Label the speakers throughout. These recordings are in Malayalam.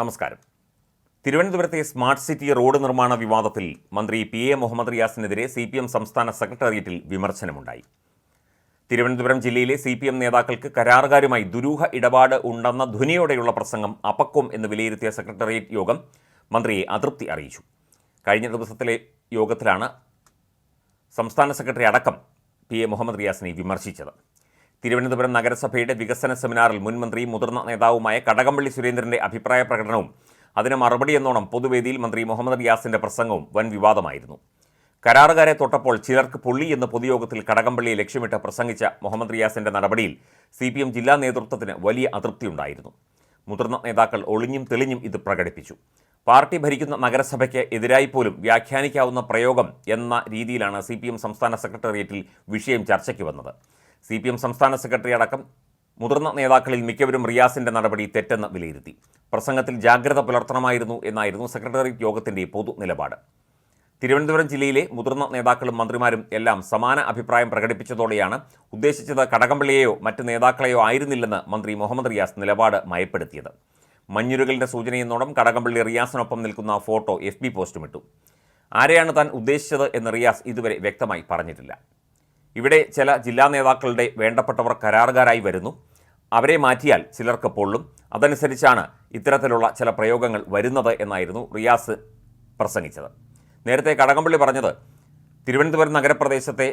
Speaker 1: നമസ്കാരം. തിരുവനന്തപുരത്തെ സ്മാർട്ട് സിറ്റി റോഡ് നിർമ്മാണ വിവാദത്തിൽ മന്ത്രി പി എ മുഹമ്മദ് റിയാസിനെതിരെ സി പി എം സംസ്ഥാന സെക്രട്ടേറിയറ്റിൽ വിമർശനമുണ്ടായി. തിരുവനന്തപുരം ജില്ലയിലെ സി പി എം നേതാക്കൾക്ക് കരാറുകാരുമായി ദുരൂഹ ഇടപാട് ഉണ്ടെന്ന ധ്വനിയോടെയുള്ള പ്രസംഗം അപക്വം എന്ന് വിലയിരുത്തിയ സെക്രട്ടേറിയറ്റ് യോഗം മന്ത്രിയെ അതൃപ്തി അറിയിച്ചു. കഴിഞ്ഞ ദിവസത്തിലെ യോഗത്തിലാണ് സംസ്ഥാന സെക്രട്ടറി അടക്കം പി എ മുഹമ്മദ് റിയാസിനെ വിമർശിച്ചത്. തിരുവനന്തപുരം നഗരസഭയുടെ വികസന സെമിനാറിൽ മുൻമന്ത്രി മുതിർന്ന നേതാവുമായ കടകംപള്ളി സുരേന്ദ്രന്റെ അഭിപ്രായ പ്രകടനവും അതിന് മറുപടി എന്നോണം പൊതുവേദിയിൽ മന്ത്രി മുഹമ്മദ് റിയാസിന്റെ പ്രസംഗവും വൻ വിവാദമായിരുന്നു. കരാറുകാരെ തൊട്ടപ്പോൾ ചിലർക്ക് പൊള്ളി എന്ന് പൊതുയോഗത്തിൽ കടകംപള്ളിയെ ലക്ഷ്യമിട്ട് പ്രസംഗിച്ച മുഹമ്മദ് റിയാസിന്റെ നടപടിയിൽ സി പി എം ജില്ലാ നേതൃത്വത്തിന് വലിയ അതൃപ്തിയുണ്ടായിരുന്നു മുതിർന്ന നേതാക്കൾ ഒളിഞ്ഞും തെളിഞ്ഞും ഇത് പ്രകടിപ്പിച്ചു. പാർട്ടി ഭരിക്കുന്ന നഗരസഭയ്ക്ക് എതിരായി പോലും വ്യാഖ്യാനിക്കാവുന്ന പ്രയോഗം എന്ന രീതിയിലാണ് സി സംസ്ഥാന സെക്രട്ടേറിയറ്റിൽ വിഷയം ചർച്ചയ്ക്ക് വന്നത്. സി പി എം സംസ്ഥാന സെക്രട്ടറി അടക്കം മുതിർന്ന നേതാക്കളിൽ മിക്കവരും റിയാസിന്റെ നടപടി തെറ്റെന്ന് വിലയിരുത്തി. പ്രസംഗത്തിൽ ജാഗ്രത പുലർത്തണമായിരുന്നു എന്നായിരുന്നു സെക്രട്ടേറിയറ്റ് യോഗത്തിന്റെ പൊതു നിലപാട്. തിരുവനന്തപുരം ജില്ലയിലെ മുതിർന്ന നേതാക്കളും മന്ത്രിമാരും എല്ലാം സമാന അഭിപ്രായം പ്രകടിപ്പിച്ചതോടെയാണ് ഉദ്ദേശിച്ചത് കടകംപള്ളിയെയോ മറ്റ് നേതാക്കളെയോ ആയിരുന്നില്ലെന്ന് മന്ത്രി മുഹമ്മദ് റിയാസ് നിലപാട് മയപ്പെടുത്തിയത്. മഞ്ഞുരുകലിന്റെ സൂചനയെന്നോണം കടകംപള്ളി റിയാസിനൊപ്പം നിൽക്കുന്ന ഫോട്ടോ എഫ് ബി പോസ്റ്റുമിട്ടു ആരെയാണ് താൻ ഉദ്ദേശിച്ചത് എന്ന് റിയാസ് ഇതുവരെ വ്യക്തമായി പറഞ്ഞിട്ടില്ല. ഇവിടെ ചില ജില്ലാ നേതാക്കളുടെ വേണ്ടപ്പെട്ടവർ കരാറുകാരായി വരുന്നു. അവരെ മാറ്റിയാൽ ചിലർക്ക് പൊള്ളും. അതനുസരിച്ചാണ് ഇത്തരത്തിലുള്ള ചില പ്രയോഗങ്ങൾ വരുന്നത് എന്നായിരുന്നു റിയാസ് പ്രസംഗിച്ചത്. നേരത്തെ കടകംപള്ളി പറഞ്ഞത് തിരുവനന്തപുരം നഗരപ്രദേശത്തെ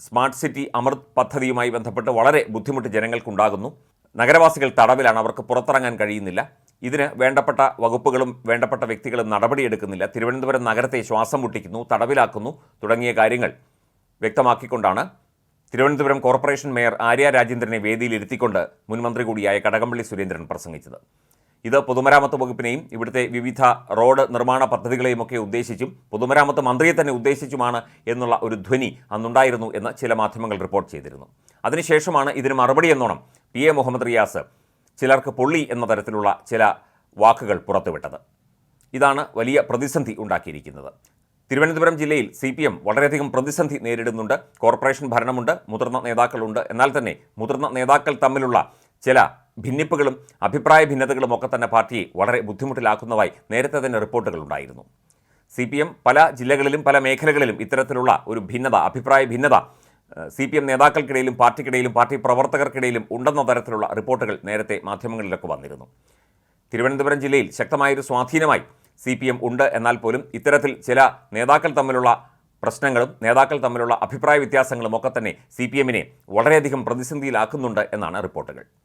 Speaker 1: സ്മാർട്ട് സിറ്റി അമൃത് പദ്ധതിയുമായി ബന്ധപ്പെട്ട് വളരെ ബുദ്ധിമുട്ട് ജനങ്ങൾക്കുണ്ടാകുന്നു. നഗരവാസികൾ തടവിലാണ് അവർക്ക് പുറത്തിറങ്ങാൻ കഴിയുന്നില്ല. ഇതിന് വേണ്ടപ്പെട്ട വകുപ്പുകളും വേണ്ടപ്പെട്ട വ്യക്തികളും നടപടിയെടുക്കുന്നില്ല. തിരുവനന്തപുരം നഗരത്തെ ശ്വാസം മുട്ടിക്കുന്നു തടവിലാക്കുന്നു തുടങ്ങിയ കാര്യങ്ങൾ വ്യക്തമാക്കിക്കൊണ്ടാണ് തിരുവനന്തപുരം കോർപ്പറേഷൻ മേയർ ആര്യ രാജേന്ദ്രനെ വേദിയിലിരുത്തിക്കൊണ്ട് മുൻമന്ത്രി കൂടിയായ കടകംപള്ളി സുരേന്ദ്രൻ പ്രസംഗിച്ചത്. ഇത് പൊതുമരാമത്ത് വകുപ്പിനെയും ഇവിടുത്തെ വിവിധ റോഡ് നിർമ്മാണ പദ്ധതികളെയും ഒക്കെ ഉദ്ദേശിച്ചും പൊതുമരാമത്ത് മന്ത്രിയെ തന്നെ ഉദ്ദേശിച്ചുമാണ് എന്നുള്ള ഒരു ധ്വനി അന്നുണ്ടായിരുന്നു എന്ന് ചില മാധ്യമങ്ങൾ റിപ്പോർട്ട് ചെയ്തിരുന്നു. അതിനുശേഷമാണ് ഇതിന് മറുപടി എന്നോണം പി എ മുഹമ്മദ് റിയാസ് ചിലർക്ക് പൊള്ളി എന്ന തരത്തിലുള്ള ചില വാക്കുകൾ പുറത്തുവിട്ടത്. ഇതാണ് വലിയ പ്രതിസന്ധി ഉണ്ടാക്കിയിരിക്കുന്നത്. തിരുവനന്തപുരം ജില്ലയിൽ സി പി എം വളരെയധികം പ്രതിസന്ധി നേരിടുന്നുണ്ട്. കോർപ്പറേഷൻ ഭരണമുണ്ട് മുതിർന്ന നേതാക്കളുണ്ട്. എന്നാൽ തന്നെ മുതിർന്ന നേതാക്കൾ തമ്മിലുള്ള ചില ഭിന്നിപ്പുകളും അഭിപ്രായ ഭിന്നതകളും ഒക്കെ തന്നെ പാർട്ടിയെ വളരെ ബുദ്ധിമുട്ടിലാക്കുന്നതായി നേരത്തെ തന്നെ റിപ്പോർട്ടുകൾ ഉണ്ടായിരുന്നു. സി പി എം പല ജില്ലകളിലും പല മേഖലകളിലും ഇത്തരത്തിലുള്ള ഒരു ഭിന്നത അഭിപ്രായ ഭിന്നത സി പി എം നേതാക്കൾക്കിടയിലും പാർട്ടിക്കിടയിലും പാർട്ടി പ്രവർത്തകർക്കിടയിലും ഉണ്ടെന്ന തരത്തിലുള്ള റിപ്പോർട്ടുകൾ നേരത്തെ മാധ്യമങ്ങളിലൊക്കെ വന്നിരുന്നു. തിരുവനന്തപുരം ജില്ലയിൽ ശക്തമായൊരു സ്വാധീനമായി സി പി എം ഉണ്ട് എന്നാൽ പോലും ഇത്തരത്തിൽ ചില നേതാക്കൾ തമ്മിലുള്ള പ്രശ്നങ്ങളും നേതാക്കൾ തമ്മിലുള്ള അഭിപ്രായ വ്യത്യാസങ്ങളും ഒക്കെ തന്നെ സി പി എമ്മിനെ വളരെയധികം പ്രതിസന്ധിയിലാക്കുന്നുണ്ട് എന്നാണ് റിപ്പോർട്ടുകൾ.